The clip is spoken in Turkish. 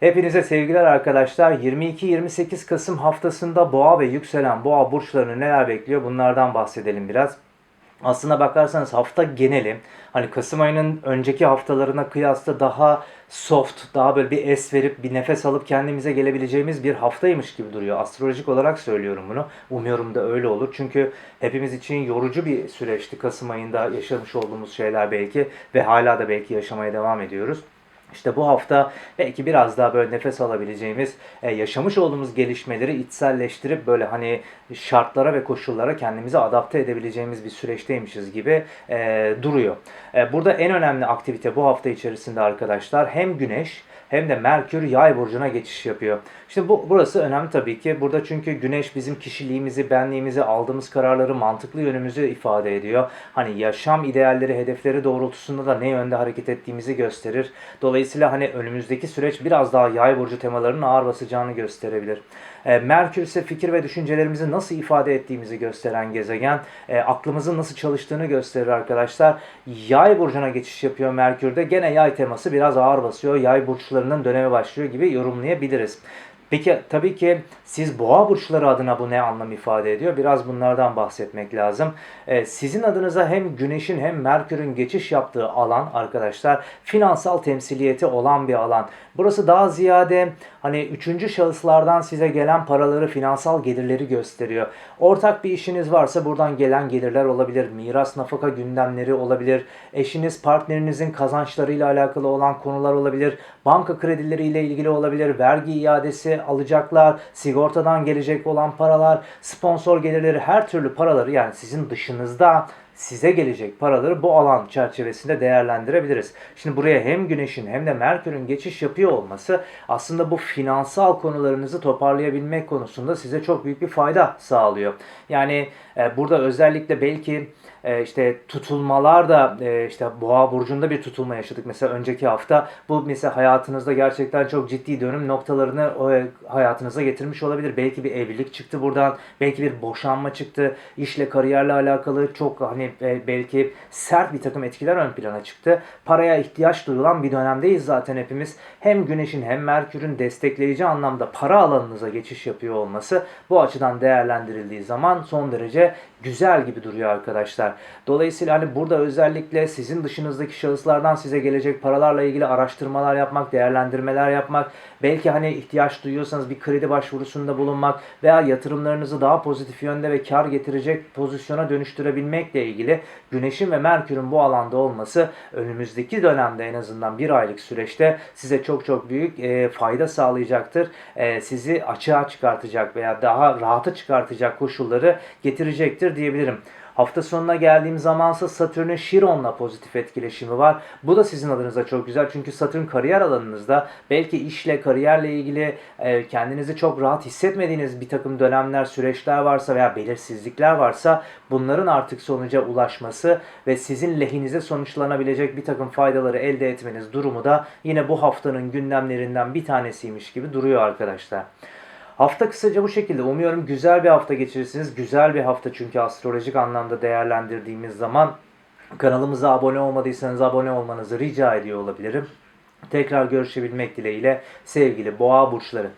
Hepinize sevgiler arkadaşlar. 22-28 Kasım haftasında boğa ve yükselen boğa burçlarını neler bekliyor bunlardan bahsedelim biraz. Aslına bakarsanız hafta geneli hani Kasım ayının önceki haftalarına kıyasla daha soft, daha böyle bir es verip bir nefes alıp kendimize gelebileceğimiz bir haftaymış gibi duruyor. Astrolojik olarak söylüyorum bunu. Umuyorum da öyle olur. Çünkü hepimiz için yorucu bir süreçti Kasım ayında yaşamış olduğumuz şeyler belki ve hala da belki yaşamaya devam ediyoruz. İşte bu hafta belki biraz daha böyle nefes alabileceğimiz, e, yaşamış olduğumuz gelişmeleri içselleştirip böyle hani şartlara ve koşullara kendimizi adapte edebileceğimiz bir süreçteymişiz gibi e, duruyor. E, burada en önemli aktivite bu hafta içerisinde arkadaşlar hem Güneş hem de Merkür Yay burcuna geçiş yapıyor. Şimdi bu burası önemli tabii ki. Burada çünkü Güneş bizim kişiliğimizi, benliğimizi, aldığımız kararları, mantıklı yönümüzü ifade ediyor. Hani yaşam idealleri, hedefleri doğrultusunda da ne yönde hareket ettiğimizi gösterir. Dolayısıyla hani önümüzdeki süreç biraz daha Yay burcu temalarının ağır basacağını gösterebilir. E, Merkür ise fikir ve düşüncelerimizi nasıl ifade ettiğimizi gösteren gezegen. E, aklımızın nasıl çalıştığını gösterir arkadaşlar. Yay burcuna geçiş yapıyor Merkür'de. Gene yay teması biraz ağır basıyor. Yay burçlarının dönemi başlıyor gibi yorumlayabiliriz. Peki tabii ki siz boğa burçları adına bu ne anlam ifade ediyor? Biraz bunlardan bahsetmek lazım. Ee, sizin adınıza hem Güneş'in hem Merkür'ün geçiş yaptığı alan arkadaşlar finansal temsiliyeti olan bir alan. Burası daha ziyade hani üçüncü şahıslardan size gelen paraları, finansal gelirleri gösteriyor. Ortak bir işiniz varsa buradan gelen gelirler olabilir. Miras, nafaka gündemleri olabilir. Eşiniz, partnerinizin kazançlarıyla alakalı olan konular olabilir. Banka kredileriyle ilgili olabilir. Vergi iadesi alacaklar. Sigortadan gelecek olan paralar, sponsor gelirleri, her türlü paraları yani sizin dışınızda size gelecek paraları bu alan çerçevesinde değerlendirebiliriz. Şimdi buraya hem Güneş'in hem de Merkür'ün geçiş yapıyor olması aslında bu finansal konularınızı toparlayabilmek konusunda size çok büyük bir fayda sağlıyor. Yani e, burada özellikle belki e, işte tutulmalar da e, işte Boğa burcunda bir tutulma yaşadık mesela önceki hafta. Bu mesela hayatınızda gerçekten çok ciddi dönüm noktalarını e, hayatınıza getirmiş olabilir. Belki bir evlilik çıktı buradan, belki bir boşanma çıktı. İşle kariyerle alakalı çok hani belki sert bir takım etkiler ön plana çıktı. Paraya ihtiyaç duyulan bir dönemdeyiz zaten hepimiz. Hem Güneş'in hem Merkür'ün destekleyici anlamda para alanınıza geçiş yapıyor olması bu açıdan değerlendirildiği zaman son derece güzel gibi duruyor arkadaşlar. Dolayısıyla hani burada özellikle sizin dışınızdaki şahıslardan size gelecek paralarla ilgili araştırmalar yapmak, değerlendirmeler yapmak, belki hani ihtiyaç duyuyorsanız bir kredi başvurusunda bulunmak veya yatırımlarınızı daha pozitif yönde ve kar getirecek pozisyona dönüştürebilmekle ilgili Güneş'in ve Merkür'ün bu alanda olması önümüzdeki dönemde en azından bir aylık süreçte size çok çok büyük e, fayda sağlayacaktır. E, sizi açığa çıkartacak veya daha rahata çıkartacak koşulları getirecektir diyebilirim. Hafta sonuna geldiğim zamansa Satürn'ün Şiron'la pozitif etkileşimi var. Bu da sizin adınıza çok güzel. Çünkü Satürn kariyer alanınızda belki işle, kariyerle ilgili e, kendinizi çok rahat hissetmediğiniz bir takım dönemler, süreçler varsa veya belirsizlikler varsa bunların artık sonuca ulaşması ve sizin lehinize sonuçlanabilecek bir takım faydaları elde etmeniz durumu da yine bu haftanın gündemlerinden bir tanesiymiş gibi duruyor arkadaşlar. Hafta kısaca bu şekilde. Umuyorum güzel bir hafta geçirirsiniz. Güzel bir hafta çünkü astrolojik anlamda değerlendirdiğimiz zaman kanalımıza abone olmadıysanız abone olmanızı rica ediyor olabilirim. Tekrar görüşebilmek dileğiyle sevgili boğa burçları.